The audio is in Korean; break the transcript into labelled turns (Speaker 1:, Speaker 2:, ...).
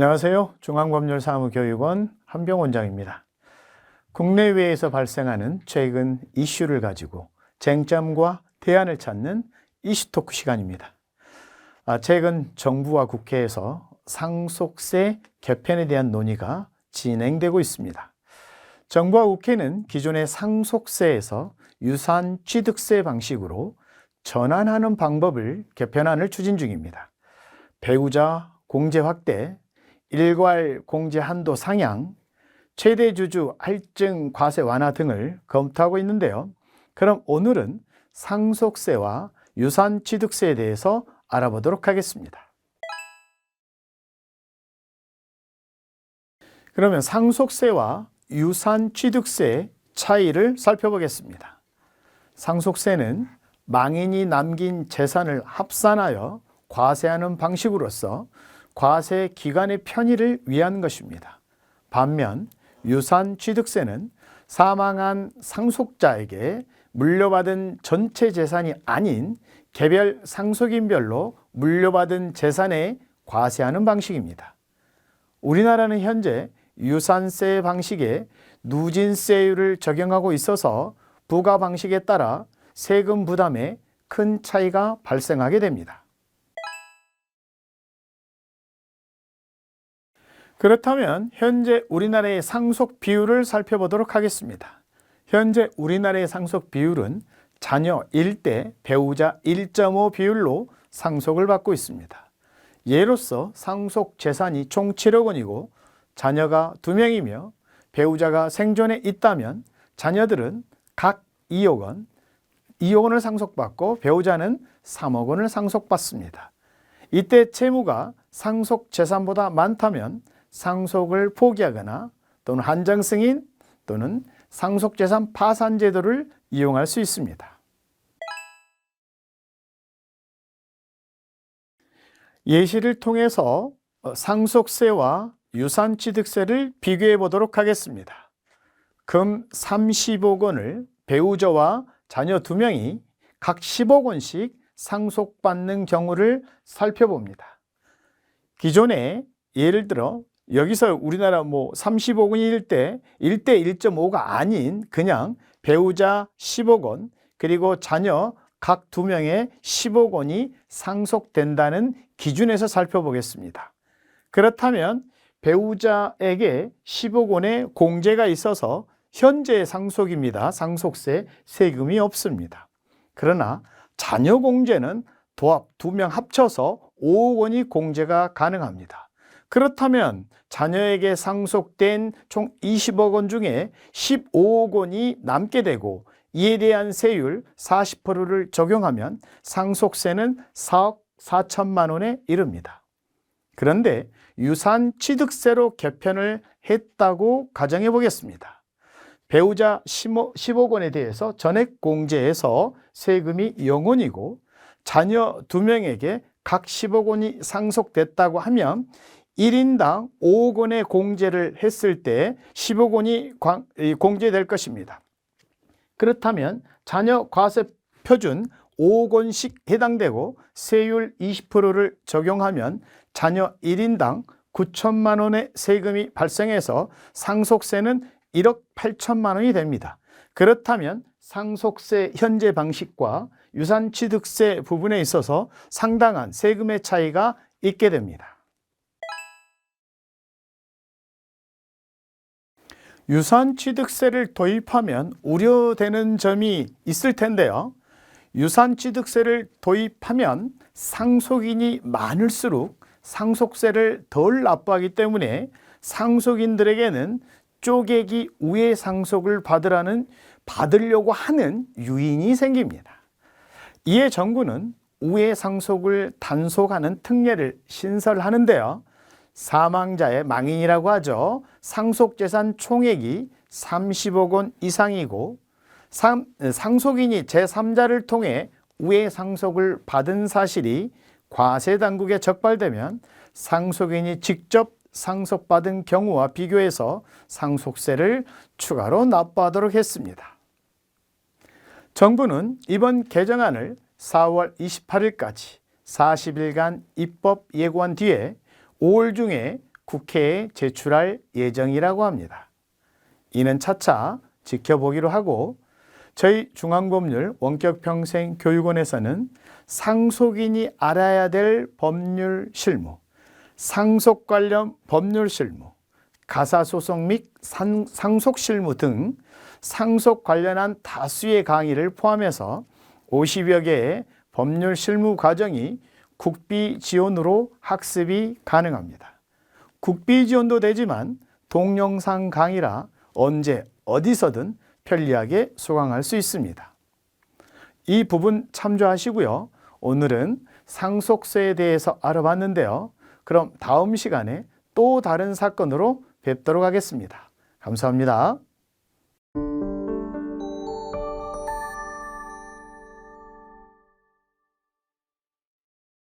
Speaker 1: 안녕하세요. 중앙법률사무교육원 한병원장입니다. 국내외에서 발생하는 최근 이슈를 가지고 쟁점과 대안을 찾는 이슈토크 시간입니다. 아, 최근 정부와 국회에서 상속세 개편에 대한 논의가 진행되고 있습니다. 정부와 국회는 기존의 상속세에서 유산 취득세 방식으로 전환하는 방법을 개편안을 추진 중입니다. 배우자 공제 확대, 일괄 공제 한도 상향, 최대 주주 할증 과세 완화 등을 검토하고 있는데요. 그럼 오늘은 상속세와 유산 취득세에 대해서 알아보도록 하겠습니다. 그러면 상속세와 유산 취득세 차이를 살펴보겠습니다. 상속세는 망인이 남긴 재산을 합산하여 과세하는 방식으로서 과세 기간의 편의를 위한 것입니다. 반면 유산 취득세는 사망한 상속자에게 물려받은 전체 재산이 아닌 개별 상속인별로 물려받은 재산에 과세하는 방식입니다. 우리나라는 현재 유산세 방식에 누진세율을 적용하고 있어서 부과 방식에 따라 세금 부담에 큰 차이가 발생하게 됩니다. 그렇다면 현재 우리나라의 상속 비율을 살펴보도록 하겠습니다. 현재 우리나라의 상속 비율은 자녀 1대 배우자 1.5 비율로 상속을 받고 있습니다. 예로서 상속 재산이 총 7억 원이고 자녀가 2명이며 배우자가 생존에 있다면 자녀들은 각 2억 원, 2억 원을 상속받고 배우자는 3억 원을 상속받습니다. 이때 채무가 상속 재산보다 많다면 상속을 포기하거나 또는 한정 승인 또는 상속재산 파산 제도를 이용할 수 있습니다. 예시를 통해서 상속세와 유산취득세를 비교해 보도록 하겠습니다. 금 30억 원을 배우자와 자녀 2명이 각 10억 원씩 상속받는 경우를 살펴봅니다. 기존에 예를 들어 여기서 우리나라 뭐 30억 원일 때 1대 1.5가 아닌 그냥 배우자 10억 원 그리고 자녀 각 두 명의 10억 원이 상속된다는 기준에서 살펴보겠습니다. 그렇다면 배우자에게 10억 원의 공제가 있어서 현재 상속입니다. 상속세 세금이 없습니다. 그러나 자녀 공제는 도합 두 명 합쳐서 5억 원이 공제가 가능합니다. 그렇다면 자녀에게 상속된 총 20억 원 중에 15억 원이 남게 되고 이에 대한 세율 40%를 적용하면 상속세는 4억 4천만 원에 이릅니다. 그런데 유산 취득세로 개편을 했다고 가정해 보겠습니다. 배우자 10억 원에 대해서 전액 공제해서 세금이 0원이고 자녀 2명에게 각 10억 원이 상속됐다고 하면 1인당 5억 원의 공제를 했을 때 10억 원이 공제될 것입니다. 그렇다면 자녀 과세 표준 5억 원씩 해당되고 세율 20%를 적용하면 자녀 1인당 9천만 원의 세금이 발생해서 상속세는 1억 8천만 원이 됩니다. 그렇다면 상속세 현재 방식과 유산취득세 부분에 있어서 상당한 세금의 차이가 있게 됩니다. 유산 취득세를 도입하면 우려되는 점이 있을 텐데요. 유산 취득세를 도입하면 상속인이 많을수록 상속세를 덜 납부하기 때문에 상속인들에게는 쪼개기 우회 상속을 받으라는 받으려고 하는 유인이 생깁니다. 이에 정부는 우회 상속을 단속하는 특례를 신설하는데요. 사망자의 망인이라고 하죠. 상속재산 총액이 30억 원 이상이고 상, 상속인이 제3자를 통해 우회 상속을 받은 사실이 과세 당국에 적발되면 상속인이 직접 상속받은 경우와 비교해서 상속세를 추가로 납부하도록 했습니다. 정부는 이번 개정안을 4월 28일까지 40일간 입법 예고한 뒤에 5월 중에 국회에 제출할 예정이라고 합니다. 이는 차차 지켜보기로 하고 저희 중앙법률 원격평생교육원에서는 상속인이 알아야 될 법률 실무, 상속 관련 법률 실무, 가사소송 및 상- 상속 실무 등 상속 관련한 다수의 강의를 포함해서 50여 개의 법률 실무 과정이 국비 지원으로 학습이 가능합니다. 국비 지원도 되지만 동영상 강의라 언제 어디서든 편리하게 수강할 수 있습니다. 이 부분 참조하시고요. 오늘은 상속세에 대해서 알아봤는데요. 그럼 다음 시간에 또 다른 사건으로 뵙도록 하겠습니다. 감사합니다.